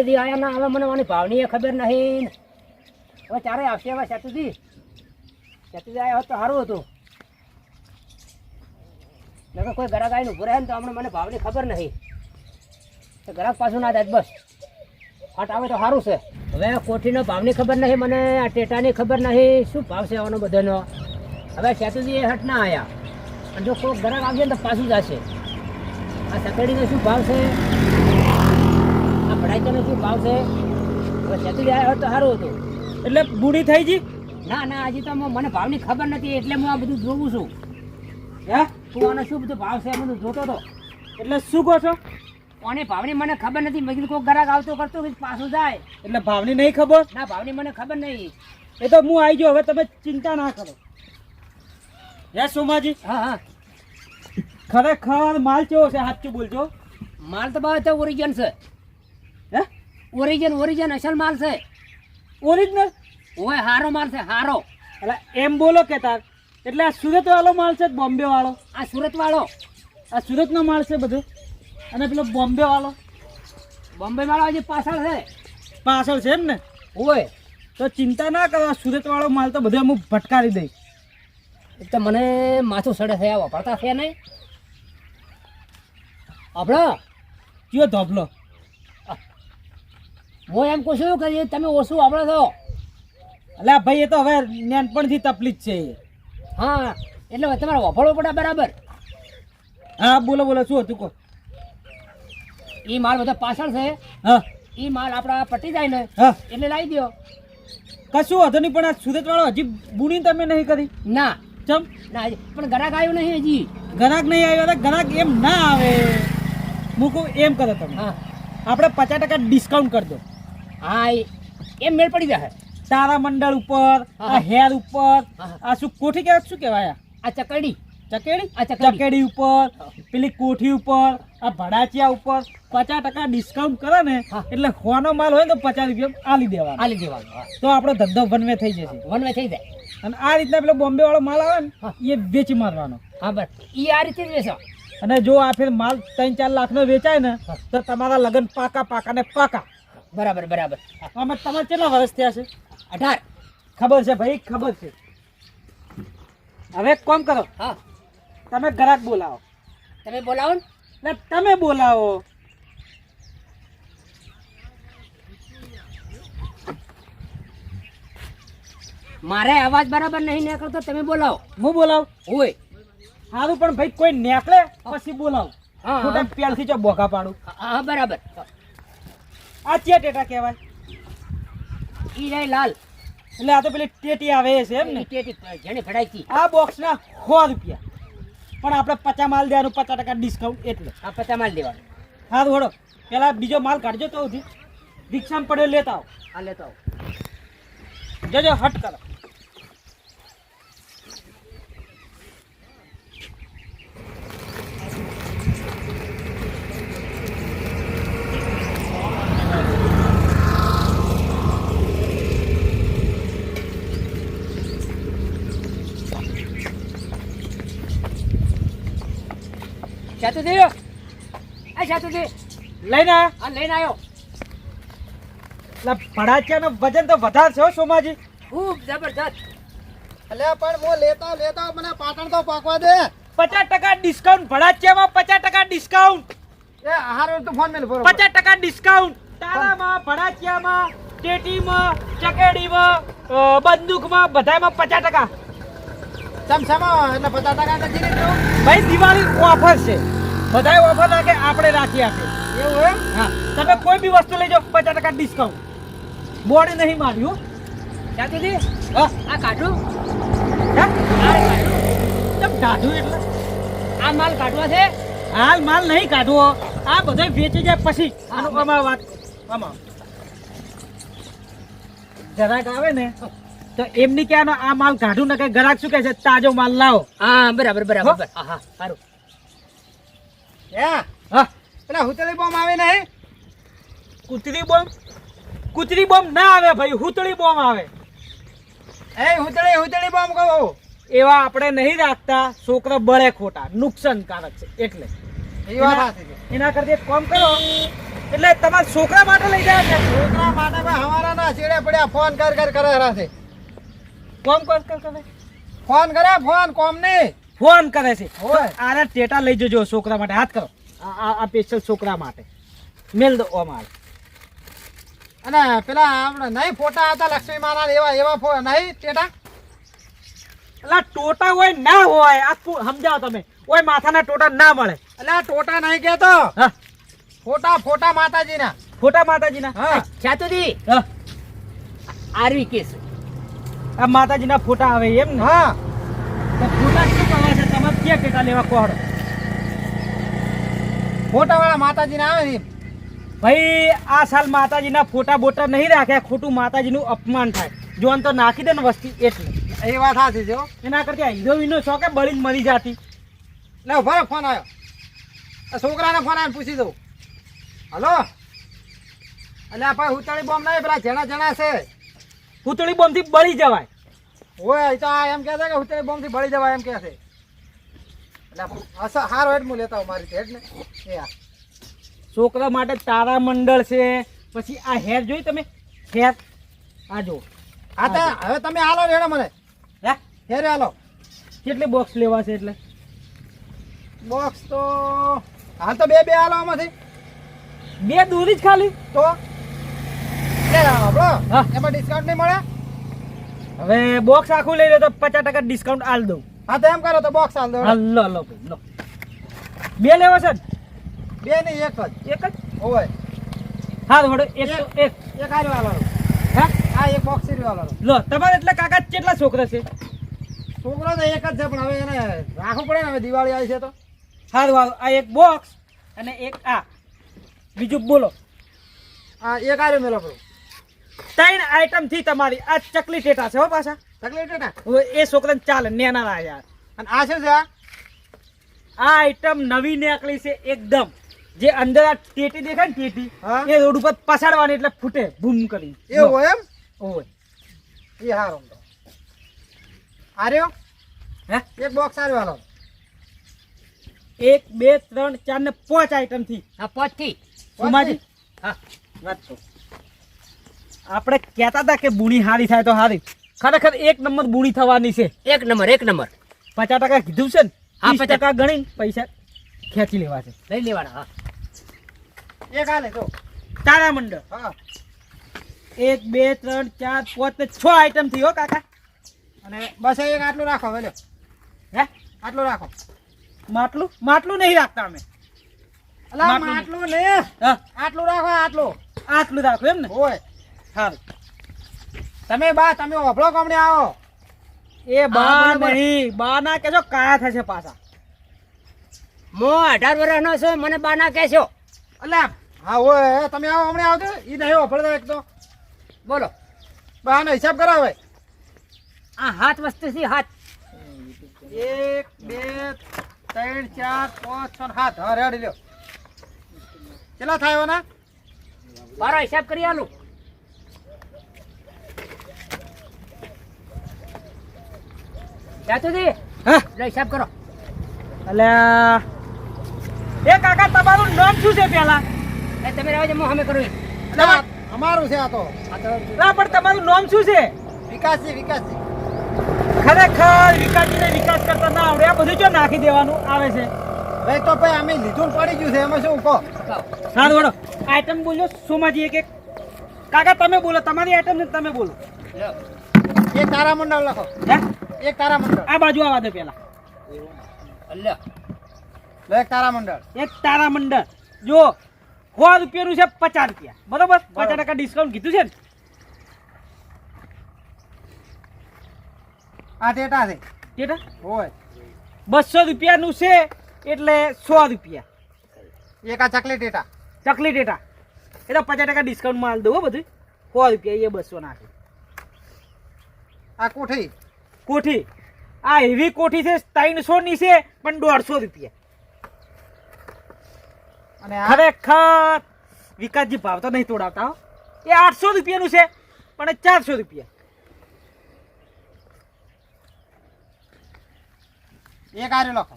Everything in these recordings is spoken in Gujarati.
સેતુજી આયા ના હવે મને મને ભાવની ખબર નહીં. હવે ચારે આવશે હવે સેતુજી સેતુજી આવ્યા હોત તો સારું હતું. નકર કોઈ ગ્રાહક આવીને ઉભું રહે ને તો હમણાં મને ભાવની ખબર નહીં. તો ગ્રાહક પાછું ના જાય, બસ. ફાટ આવે તો સારું છે. હવે કોઠીનો ભાવની ખબર નહીં, મને આ ટેટાની ખબર નહીં. શું ભાવ છે આવવાનો બધાનો? હવે સેતુજી એ હટ ના આવ્યા અને જો કોઈ ગ્રાહક આવશે ને તો પાછું જશે. આ સકડીનો શું ભાવ છે? ભડાઈચાનો શું ભાવ છે? હવે સેતુજી તો સારું હતું. એટલે બુડી થઈ ગઈ? ના ના હજી તો મને ભાવની ખબર નથી એટલે હું આ બધું જોઉં છું. હે? તું આનો શું બધું ભાવ છે બધું જોતો હતો એટલે શું કહો છો? કોની ભાવની મને ખબર નથી મેં કીધું કોઈ ગ્રાહક આવતો કરતો કે પાછું જાય. એટલે ભાવની નહીં ખબર? ના ભાવની મને ખબર નહીં. એ તો હું આવી ગયો હવે તમે ચિંતા ના કરો. હે સોમાજી? હા હા. ખરેખર માલ કેવો છે સાચું બોલજો. માલ તો બહુ ઓરિજિન છે. ઓરિજિન ઓરિજિન અસલ માલ છે. ઓરિજિનલ? ઓય હારો માલ છે હારો. એટલે એમ બોલો કે તાર. એટલે આ સુરત વાળો માલ છે બોમ્બે વાળો આ સુરત વાળો આ સુરતનો માલ છે બધું? અને પેલો બોમ્બે વાળો બોમ્બે વાળો આજે પાછળ છે. પાછળ છે એમ ને? ઓય. તો ચિંતા ના કરો સુરત વાળો માલ તો બધો હું ભટકારી દઈશ એટલે તો મને માથું સડે થયા વાપરતા થયા નહીં. આપણા કયો ધોબલો હું એમ કહું છું કે તમે ઓછું આપણે છો. એટલે ભાઈ એ તો હવે નાનપણથી તકલીફ છે. હા એટલે તમારે વાપરવો પડે બરાબર. હા બોલો બોલો શું હતું કહો? એ માલ બધો પાછળ છે. હા. એ માલ આપણા પટી જાય ને હા. એટલે લાવી દો કશું વાંધો નહીં પણ આ સુરત વાળો હજી બુણી તમે નહીં કરી? ના. ચમ? ના પણ ગ્રાહક આવ્યો નહીં હજી. ગ્રાહક નહીં આવ્યો તો ગ્રાહક એમ ના આવે. મૂકું એમ કરો તમે. હા. આપણે પચાસ ટકા ડિસ્કાઉન્ટ કરી દો. હા એમ મેળ પડી જશે તારા મંડળ ઉપર આ હેર ઉપર આ શું કોઠી કહેવાય? શું કહેવાય આ? ચકડી ચકેડી આ ચકેડી. ઉપર પેલી કોઠી ઉપર આ ભડાચિયા ઉપર પચાસ ટકા ડિસ્કાઉન્ટ કરે ને એટલે હોનો માલ હોય તો પચાસ રૂપિયા આલી દેવાનો. આલી દેવાનું તો આપણો ધંધો વનવે થઈ જશે. વનવે થઈ જાય. અને આ રીતના પેલો બોમ્બે વાળો માલ આવે ને એ વેચી મારવાનો. હા બસ. એ આ રીતે જ વેચો. અને જો આ ફેર માલ ત્રણ ચાર લાખનો વેચાય ને તો તમારા લગ્ન પાકા પાકા ને પાકા. બરાબર બરાબર. આમાં તમારે કેટલા વર્ષ થયા છે? અઢાર. ખબર છે ભાઈ ખબર છે. હવે એક કામ કરો. હા. તમે ગ્રાહક બોલાવો. તમે બોલાવો ને. તમે બોલાવો. મારે અવાજ બરાબર નહીં નીકળતો તમે બોલાવો. હું બોલાવ? હોય. સારું પણ ભાઈ કોઈ નીકળે પછી બોલાવ. હા, તમે પેલથી જો બોકા પાડું. હા, બરાબર. આ ચિયા ટેટા કહેવાય. ઈ જાય લાલ. એટલે આ તો પેલી ટેટી આવે છે એમ ને? ટેટી જેને ફડાઈ આ બોક્સના સો રૂપિયા. પણ આપણે પચાસ માલ દેવાનું પચાસ ટકા ડિસ્કાઉન્ટ એટલે. આ પચા માલ દેવાનું. સારું હળો પેલા બીજો માલ કાઢજો તો રિક્ષામાં પડ્યો લેતા આવો. આ લેતા આવો. જજો હટ કરો. શાતુજી આ શાતુજી લઈને આ? આ લઈને આવ્યો. એટલે ભડાચિયાનું વજન તો વધારે છે સોમાજી. ખૂબ જબરજસ્ત. એટલે પણ હું લેતા લેતા મને પાટણ તો પાકવા દે. પચાસ ટકા ડિસ્કાઉન્ટ ભડાચિયામાં પચાસ ટકા ડિસ્કાઉન્ટ એ હારો તો ફોન મેલ પચાસ ટકા ડિસ્કાઉન્ટ તારામાં ભડાચિયામાં ટેટીમાં ચકેડીમાં બંદૂકમાં બધામાં પચાસ ટકા. ચમચામાં એટલે પચાસ ટકા નથી નીકળ્યું ભાઈ દિવાળી ઓફર છે. બધાય ઓફર રાખે આપણે રાખી આપે એવું એમ? હા. તમે કોઈ બી વસ્તુ લઈ જાઓ પચાસ ટકા ડિસ્કાઉન્ટ બોર્ડ નહીં માર્યું ચાચુજી હા. આ કાઢું? આ કાઢું. એટલે? આ માલ કાઢવા છે? હાલ માલ નહીં કાઢવો. આ બધો વેચી જાય પછી. આનો આમાં વાત આમાં. જરાક આવે ને. તો એમની ક્યાંનો આ માલ કાઢું ને કે ગ્રાહક શું કહે છે? તાજો માલ લાવો. હા બરાબર બરાબર હા. હા સારું હે હા. એટલે હુતળી બોમ્બ આવે નહીં? કૂતરી બોમ્બ? કૂતરી બોમ્બ ના આવે ભાઈ હુતળી બોમ્બ આવે. એ હુતળી હુતળી બોમ્બ કહો. એવા આપણે નહીં રાખતા. છોકરા બળે ખોટા નુકસાનકારક છે એટલે. એના કરતા એક કામ કરો. એટલે તમારા છોકરા માટે લઈ જાય છોકરા માટે હવારા ના છેડે પડ્યા ફોન કર કર કરે છે કોમ કર? કર? ફોન કરે ફોન કોમ નહીં. ફોન કરે છે. આને ટેટા લઈ જજો છોકરા માટે. હાથ કરો. આ સ્પેશિયલ છોકરા માટે. મેલ દો ઓમ અને પેલા આપણે નહીં ફોટા હતા લક્ષ્મી માના એવા એવા ફો નહીં ટેટા? એટલે ટોટા હોય ના હોય. આ સમજાવો તમે. ઓય માથાના ટોટા ના મળે. એટલે આ ટોટા નહીં કહેતો. હા. ફોટા ફોટા માતાજીના. ફોટા માતાજીના. હા. ચાતુજી હા. આરવી કેસ. આ માતાજીના ફોટા આવે એમ ને? હા. ફોટા શું કરવા છે? તમે ક્યાં કેટલા લેવા કોહડો ફોટા વાળા માતાજીના આવે ને. ભાઈ આ સાલ માતાજીના ફોટા બોટા નહીં રાખ્યા ખોટું માતાજીનું અપમાન થાય. જો તો નાખી દે ને વસ્તી એટલે. એ વાત સાચી છે. એના કરતા હીરો વીનો શોકે જ મરી જાતી. લે ઊભા ફોન આવ્યો. આ છોકરાને ફોન આવીને પૂછી દઉં. હલો? એટલે આપણે ઉતાળી બોમ્બ નહીં પેલા જણા જણા છે. પૂતળી બોમથી બળી જવાય. ઓય તો આ એમ કહે છે કે હુતળી બોમ્બથી બળી જવાય એમ કહે છે. એટલે અસર હારો હેડ હું લેતા મારી હેડ ને એ આ. છોકરા માટે તારા મંડળ છે. પછી આ હેર જોઈ તમે? હેર. આ જો. હા તો હવે તમે હાલો રેડો મને. હે હેર હાલો. કેટલી બોક્સ લેવા છે એટલે? બોક્સ તો હાલ તો બે બે હાલો આમાંથી. બે દૂરી જ ખાલી. તો. એમાં ડિસ્કાઉન્ટ નહીં મળે? હવે બોક્સ આખું લઈ લે તો પચાસ ટકા ડિસ્કાઉન્ટ આલ દઉં. હા તો એમ કરો તો બોક્સ આલ દઉં લો લો લો. બે લેવા છે બે નહીં એક જ. એક જ? હોય હા વડો એક એક એક. આ હાલો હા? હા એક બોક્સ સીરી વાળો લો તમારે એટલે કાકા કેટલા છોકરા છે? છોકરો તો એક જ છે પણ હવે એને રાખવું પડે ને હવે દિવાળી આવી છે તો. સારું સારું આ એક બોક્સ અને એક આ. બીજું બોલો. હા એક હાલ્યો મેલો પડો ત્રણ આઈટમથી તમારી. આ ચકલી ટેટા છે હો પાછા. ચકલી ટેટા? એ છોકરાને ચાલે નેના ના યાર. અને આ છે આ આ આઈટમ નવી નીકળી છે એકદમ. જે અંદર આ ટેટી દેખાય ને ટેટી એ રોડ ઉપર પછાડવાની એટલે ફૂટે. બૂમ કરી એ હોય એમ? હોય એ હારો તો. આર્યો હે? એક બોક્સ આર્યો હાલો. એક બે ત્રણ ચાર ને પાંચ આઈટમથી. આ પોચથી સુમાજી? હા. વાત તો. આપણે કહેતા હતા કે બુણી હારી થાય તો હારી. ખરેખર એક નંબર બુણી થવાની છે. એક નંબર એક નંબર. પચાસ ટકા કીધું છે ને? હા, પચાસ. ટકા ગણી પૈસા ખેંચી લેવા છે. લઈ લેવાના હા. એક હાલે તો તારા મંડળ. હા. એક બે ત્રણ ચાર પાંચ ને છ આઈટમથી હો કાકા. અને બસ એક આટલું રાખો હવે હે? આટલું રાખો. માટલું? માટલું નહીં રાખતા અમે. માટલું ને. આટલું રાખો આટલું. આટલું રાખો એમ ને? હોય. સારું. તમે બા તમે ઓભળો કમણે આવો. એ બા નહીં બા ના કેજો કાયા થશે પાછા. મો અઢાર વર્ષનો છું મને બાના કહેશો. અલ્યા હા હોય તમે આવો હમણાં આવતો ઈ નહીં ઓભળતા એક તો. બોલો. બાનો હિસાબ કરાવે. આ હાથ વસ્તુથી હાથ. એક બે ત્રણ ચાર પાંચ છ હાથ હા રેડી લ્યો. કેટલા થાય ના મારો હિસાબ કરી આલું. ચાતુજી હા? લો હિસાબ કરો. અલ્યા એ કાકા તમારું નામ શું છે પેલા એ તમે રહેવા હું અમે કરું અમારું છે આ તો. ના પણ તમારું નામ શું છે? વિકાસજી વિકાસજી. ખરેખર વિકાસજીને વિકાસ કરતા ના આવડે. આ બધું જો નાખી દેવાનું આવે છે? ભાઈ તો ભાઈ અમે લીધું પડી ગયું છે એમાં શું કહો. સારું વડો આઈટમ બોલો સોમાજી એક એક. કાકા તમે બોલો તમારી આઈટમ ને તમે બોલો. એ તારા મંડળ લખો. હે? એક તારા મંડળ. આ બાજુ આવવા દે પેલા. અલ્યા. લો એક તારા મંડળ. એક તારા મંડળ. જો સો રૂપિયાનું છે પચાસ રૂપિયા. બરોબર? પચાસ ટકા ડિસ્કાઉન્ટ કીધું છે ને? આ ટેટા છે. ટેટા? હોય. બસો રૂપિયાનું છે એટલે સો રૂપિયા. એક આ ચકલી ટેટા. ચકલી ટેટા. એ તો પચાસ ટકા ડિસ્કાઉન્ટમાં માલ દઉં હો બધું સો રૂપિયા એ બસો નાખે. આ કોઠી. કોઠી? આ એવી કોઠી છે ત્રણસો ની છે પણ દોઢસો રૂપિયા. અને ખરેખર વિકાસજી ભાવ તો નહીં તોડાવતા હો. એ આઠસો રૂપિયાનું છે પણ ચારસો રૂપિયા. એક આર્યો લખો.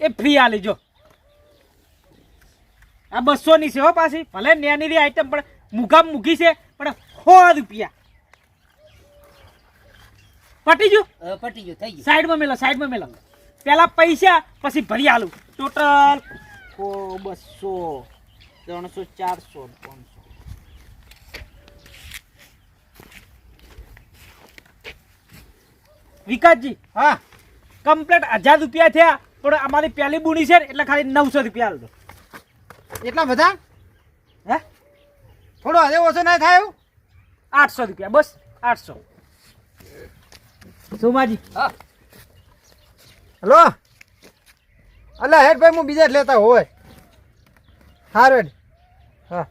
એ ફ્રી આ લેજો. આ બસો ની છે હો પાછી. ભલે નેની આઈટમ પણ મુગામ મૂકી છે પણ સો રૂપિયા. પટી ગયું? પટી ગયું થઈ ગયું. સાઈડમાં મેલો સાઈડમાં મેલો. પેલા પૈસા પછી ભરી આલું. ટોટલ સો બસો ત્રણસો ચારસો પાંચસો. વિકાસજી હા. કમ્પ્લેટ હજાર રૂપિયા થયા પણ અમારી પહેલી બુણી છે ને એટલે ખાલી નવસો રૂપિયા આલજો. એટલા બધા? હે? થોડો હજે ઓછો ના થાય આઠસો રૂપિયા બસ આઠસો. સોમાજી. હા. હલો? અલા હેડ ભાઈ હું બીજા જ લેતા હોય. હારું હેડ. હા.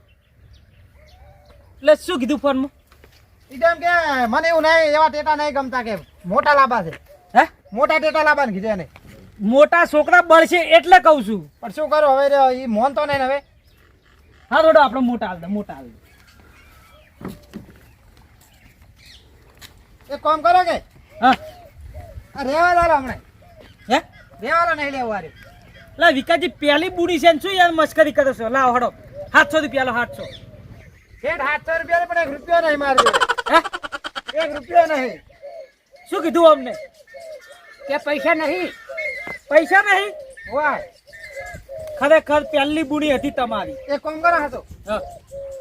એટલે શું કીધું ફોનમાં એમ કે મને એવું નહીં એવા ટેટા નહીં ગમતા કે મોટા લાંબા છે. હે? મોટા ટેટા લાંબાને કીધું એને. મોટા છોકરા બળશે એટલે કહું છું. પણ શું કરો હવે એ મોન તો નહીં ને હવે. હા થોડો આપણે મોટા હાલ દે મોટા હાલ દે. એક કામ કરો કે હા. રેવા લાલો હમણાં. હે? રેવાલો નહીં લેવું આરે લા વિકાસજી પહેલી બુડી છે ને શું યાર મસ્કરી કરો છો? લાવ હડો. સાતસો રૂપિયા લો સાતસો. શેઠ સાતસો રૂપિયા પણ એક રૂપિયો નહીં મારે હે? એક રૂપિયો નહીં. શું કીધું અમને? કે પૈસા નહીં. પૈસા નહીં? વાહ. ખરેખર પહેલી બુણી હતી તમારી. એ કામ કરો હતો હા.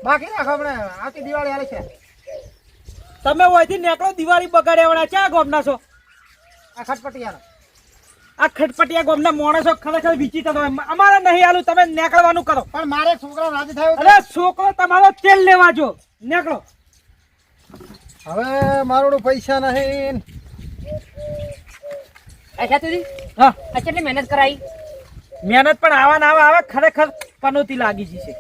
બાકી રાખો આપણે આવતી દિવાળી આવે છે. તમે ઓયથી નીકળો દિવાળી બગાડ્યા વાળા ક્યાં ગોમના છો. આ ખટપટિયાનો. આ ખટપટિયા ગોમના માણસો ખરેખર વિચિત્ર અમારે નહીં આલું તમે નીકળવાનું કરો. પણ મારે છોકરો રાજી થયો અરે છોકરો તમારો તેલ લેવા જો. નીકળો. હવે મારું પૈસા નહીં. અચ્છા તુજી હા. આ કેટલી મહેનત કરાઈ? મહેનત પણ આવા ના આવા આવે ખરેખર પનોતી લાગી જશે.